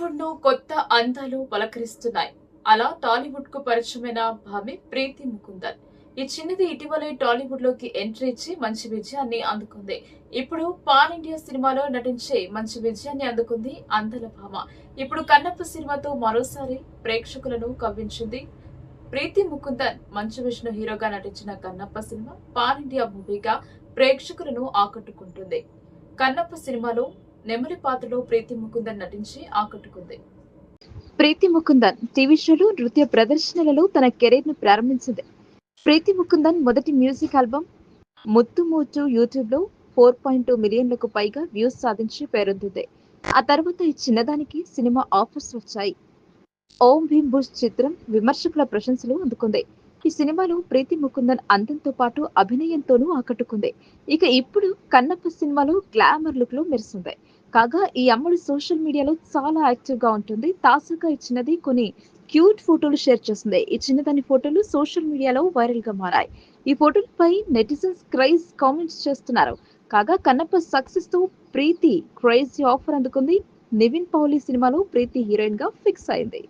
టాలీవుడ్ను కొత్త అందాలు పలకరిస్తున్నాయి. అలా టాలీవుడ్కు పరిచయమైన భామి ప్రీతి ముకుందన్. ఈ చిన్నది ఇటీవలే టాలీవుడ్లోకి ఎంట్రీ ఇచ్చి మంచి విజయాన్ని అందుకుంది. ఇప్పుడు పాన్ ఇండియా సినిమాలో నటించే మంచి విజయాన్ని అందుకుంది అందల భామ. ఇప్పుడు కన్నప్ప సినిమాతో మరోసారి ప్రేక్షకులను కవ్వించింది ప్రీతి ముకుందన్. మంచు విష్ణు హీరోగా నటించిన కన్నప్ప సినిమా పాన్ ఇండియా మూవీగా ప్రేక్షకులను ఆకట్టుకుంటుంది. కన్నప్ప సినిమాలో నెమలి పాత్రలో ప్రీతి ముకుందన్ నటించి ఆకట్టుకుంది. ప్రీతి ముకుందన్ టీవీ షోలు నృత్య ప్రదర్శనలలో తన కెరీర్ను ప్రారంభించింది. ప్రీతి ముకుందన్ మొదటి మ్యూజిక్ ఆల్బమ్ ముత్తు మూచు యూట్యూబ్లో ఫోర్ పాయింట్ టూ మిలియన్లకు పైగా వ్యూస్ సాధించి పేరొందింది. ఆ తర్వాత ఈ చిన్నదానికి సినిమా ఆఫర్స్ వచ్చాయి. ఓం భీమ్ బుష్ చిత్రం విమర్శకుల ప్రశంసలు అందుకుంది. ఈ సినిమాలో ప్రీతి ముకుందన్ అందంతో పాటు అభినయంతోనూ ఆకట్టుకుంది. ఇక ఇప్పుడు కన్నప్ప సినిమాలో గ్లామర్ లుక్లో మెరిసింది. కాగా ఈ అమ్మడు సోషల్ మీడియాలో చాలా యాక్టివ్గా ఉంటుంది. తాజాగా ఇచ్చినది కొన్ని క్యూట్ ఫోటోలు షేర్ చేస్తుంది. ఈ చిన్నదాని ఫోటోలు సోషల్ మీడియాలో వైరల్గా మారాయి. ఈ ఫోటోలపై నెటిజన్స్ క్రైజ్ కామెంట్స్ చేస్తున్నారు. కాగా కన్నప్ప సక్సెస్తో ప్రీతి క్రైజ్ ఆఫర్ అందుకుంది. నివిన్ పౌలి సినిమాలో ప్రీతి హీరోయిన్గా ఫిక్స్ అయింది.